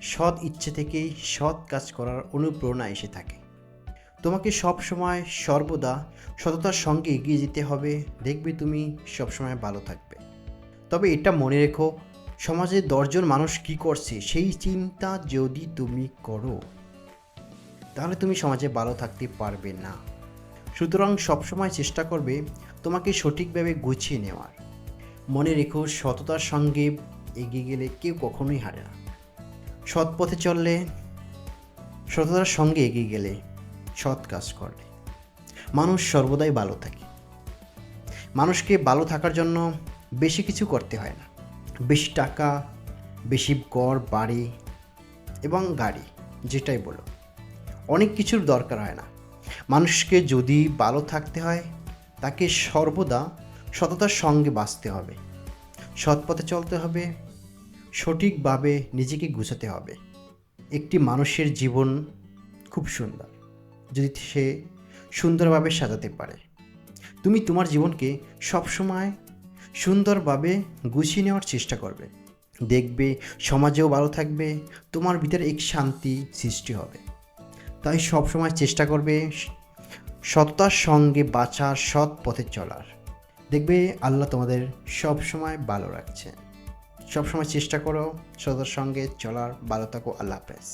সৎ ইচ্ছে থেকেই সৎ কাজ করার অনুপ্রেরণা এসে থাকে। তোমাকে সব সময় সর্বদা সততার সঙ্গে এগিয়ে যেতে হবে, দেখবে তুমি সবসময় ভালো থাকবে। তবে এটা মনে রেখো, সমাজে দশজন মানুষ কি করছে সেই চিন্তা যদি তুমি করো, তাহলে তুমি সমাজে ভালো থাকতে পারবে না। সুতরাং সবসময় চেষ্টা করবে তোমাকে সঠিকভাবে গুছিয়ে নেওয়ার। মনে রেখো, সততার সঙ্গে এগিয়ে গেলে কেউ কখনোই হারে না। সৎ পথে চললে সততার সঙ্গে এগিয়ে গেলে সৎ কাজ করলে মানুষ সর্বদাই ভালো থাকে। মানুষকে ভালো থাকার জন্য বেশি কিছু করতে হয় না। বেশি টাকা, বেশি গড় বাড়ি এবং গাড়ি, যেটাই বলো। অনেক কিছুর দরকার হয় না। মানুষকে যদি ভালো থাকতে হয়, তাকে সর্বদা সততার সঙ্গে বাঁচতে হবে। সৎ পথে চলতে হবে সঠিকভাবে নিজেকে গুছাতে হবে। একটি মানুষের জীবন খুব সুন্দর, যদি সে সুন্দরভাবে সাজাতে পারে। তুমি তোমার জীবনকে সবসময় সুন্দরভাবে গুছিয়ে নেওয়ার চেষ্টা করবে। দেখবে সমাজেও ভালো থাকবে, তোমার ভিতরে এক শান্তি সৃষ্টি হবে। তাই সবসময় চেষ্টা করবে সত্তার সঙ্গে বাঁচার সৎ পথে চলার। দেখবে আল্লাহ তোমাদের সব সময় ভালো রাখছে। সবসময় চেষ্টা করো সদর সঙ্গে চলার ভালো থাকো আল্লাহ হাফেজ।